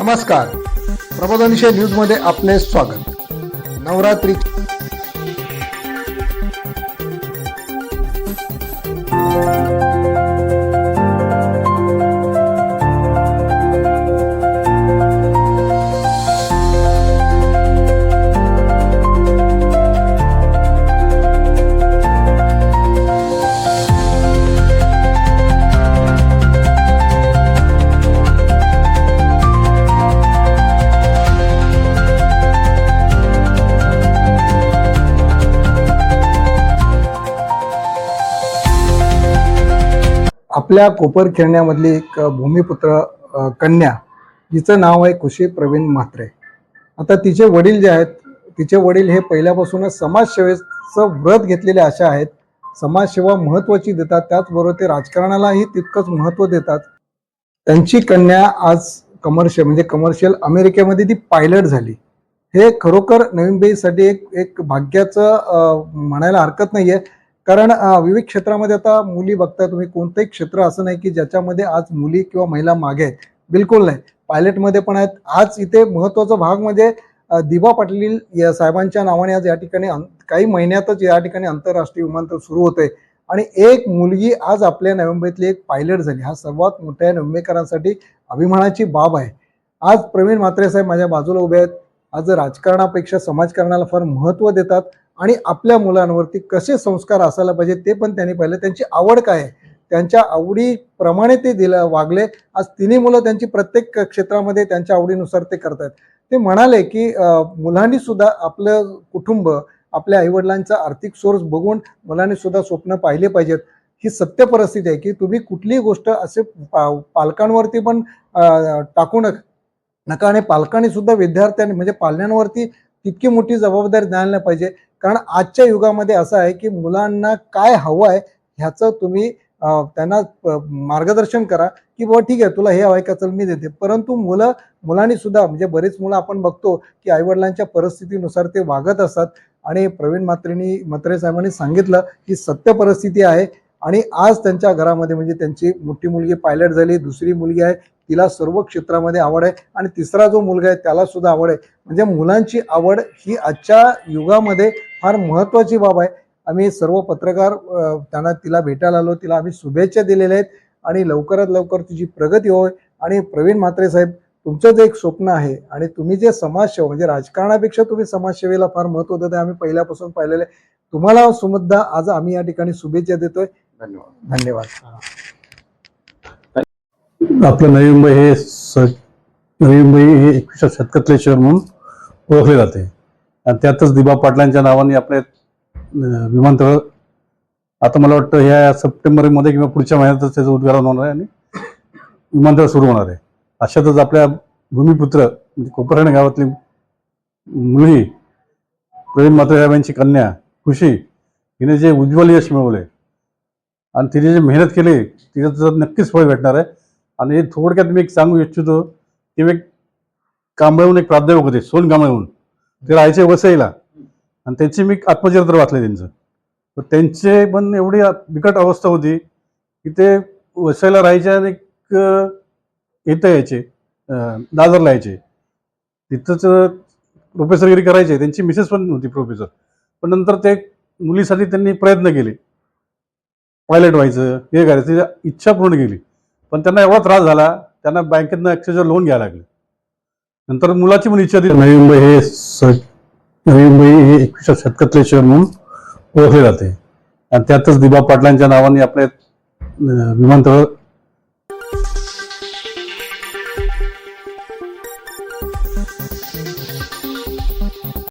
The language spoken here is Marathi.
नमस्कार. प्रबोधनशे न्यूजमध्ये आपले स्वागत. नवरात्री आपल्या कोपर खेळण्यामधली एक भूमिपुत्र कन्या जिचं नाव आहे खुशी प्रवीण म्हात्रे. आता तिचे वडील जे आहेत तिचे वडील हे पहिल्यापासूनच समाजसेवेचं व्रत घेतलेले अशा आहेत. समाजसेवा महत्त्वाची देतात त्याचबरोबर ते राजकारणालाही तितकंच महत्त्व देतात. त्यांची कन्या आज कमर्शियल म्हणजे कमर्शियल अमेरिकेमध्ये ती पायलट झाली. हे खरोखर नवीन बेईसाठी एक एक भाग्याचं म्हणायला हरकत नाही आहे कारण विविध क्षेत्रामध्ये आता मुली बघताय तुम्ही कोणतंही क्षेत्र असं नाही की ज्याच्यामध्ये आज मुली किंवा महिला मागे आहेत. बिलकुल नाही. पायलटमध्ये पण आहेत. आज इथे महत्त्वाचा भाग म्हणजे दिबा पाटील या साहेबांच्या नावाने आज या ठिकाणी काही महिन्यातच या ठिकाणी आंतरराष्ट्रीय विमानतळ सुरू होते आणि एक मुलगी आज आपल्या नोव्हेंबरतली एक पायलट झाली. हा सर्वात मोठ्या नोव्हेंबरकरांसाठी अभिमानाची बाब आहे. आज प्रवीण म्हात्रे साहेब माझ्या बाजूला उभे आहेत. आज राजकारणापेक्षा समाजकारणाला फार महत्त्व देतात. आणि आपल्या मुलांवरती कसे संस्कार असायला पाहिजे ते पण त्यांनी पाहिलं. त्यांची आवड काय आहे? त्यांच्या आवडीप्रमाणे ते दिलं वागले. आज तिन्ही मुलं त्यांची प्रत्येक क्षेत्रामध्ये त्यांच्या आवडीनुसार ते करतात ते म्हणाले की मुलांनी सुद्धा आपलं कुटुंब आपल्या आईवडिलांचा आर्थिक सोर्स बघून मुलांनी सुद्धा स्वप्न पाहिले पाहिजेत. ही सत्य परिस्थिती आहे की तुम्ही कुठलीही गोष्ट असे पा- पालकांवरती पण टाकू नका. नका आणि पालकांनी सुद्धा विद्यार्थ्यांनी म्हणजे पालण्यांवरती तितकी मोठी जबाबदारी द्यायला नाही पाहिजे. कारण आजच्या युगामध्ये असं आहे की मुलांना काय हवं आहे ह्याचं तुम्ही त्यांना मार्गदर्शन करा की बाबा ठीक आहे तुला हे हवं आहे का चल मी देते. परंतु मुलं मुलांनी सुद्धा म्हणजे बरीच मुलं आपण बघतो की आईवडिलांच्या परिस्थितीनुसार ते वागत असतात. आणि प्रवीण मात्रिणी मत्रे साहेबांनी सांगितलं की सत्य परिस्थिती आहे. आणि आज त्यांच्या घरामध्ये म्हणजे त्यांची मोठी मुलगी पायलट झाली दुसरी मुलगी आहे. तिला सर्व क्षेत्रामध्ये आवड आहे. आणि तिसरा जो मुलगा आहे त्याला सुद्धा आवड आहे. म्हणजे मुलांची आवड ही आजच्या युगामध्ये फार महत्त्वाची बाब आहे. आम्ही सर्व पत्रकार त्यांना तिला भेटायला आलो. तिला आम्ही शुभेच्छा दिलेल्या आहेत. आणि लवकरात लवकर तुझी प्रगती होय आणि प्रवीण म्हात्रे साहेब तुमचं जे एक स्वप्न आहे आणि तुम्ही जे समाजसेवा म्हणजे राजकारणापेक्षा तुम्ही समाजसेवेला फार महत्त्व देत आम्ही पहिल्यापासून पाहिलेलं आहे. तुम्हाला सुद्धा आज आम्ही या ठिकाणी शुभेच्छा देतोय. धन्यवाद. धन्यवाद. आपलं नवी मुंबई हे स नवी मुंबई हे एकविसाव्या शतकातले शहर म्हणून ओळखले जाते. आणि त्यातच दिबा पाटलांच्या नावाने आपले विमानतळ आता मला वाटतं ह्या सप्टेंबरमध्ये किंवा पुढच्या महिन्यातच त्याचं उद्घाटन होणार आहे आणि विमानतळ सुरू होणार आहे. अशातच आपल्या भूमिपुत्र म्हणजे कोपरणे गावातली मुलगी प्रवीण मात्रे कन्या खुशी हिने जे उज्ज्वल यश मिळवले आणि तिने जे मेहनत केली तिचं नक्कीच फळ भेटणार आहे. आणि हे थोडक्यात मी एक सांगू इच्छितो की मी एक कांबळेहून एक प्राध्यापक होते सोन कांबळेहून. ते राहायचे वसईला. आणि त्यांची मी आत्मचरित्र वाचले त्यांचं. तर त्यांचे पण एवढी बिकट अवस्था होती की ते वसईला राहायचे आणि एक इथं यायचे दादरला यायचे. तिथंच प्रोफेसरगिरी करायचे. त्यांची मिसेस पण होती प्रोफेसर पण नंतर ते मुलीसाठी त्यांनी प्रयत्न केले. पायलट व्हायचं हे करायचं इच्छा पूर्ण केली. पण त्यांना एवढा त्रास झाला त्यांना बँकेतनं ॲक्सेसवर लोन घ्यायला लागले. नंतर मुलाची पण इच्छा होती. नवी मुंबई हे स नवी मुंबई हे एकविसाव्या शतकातले शहर म्हणून ओळखले जाते. आणि त्यातच दिबा पाटलांच्या नावाने आपले विमानतळ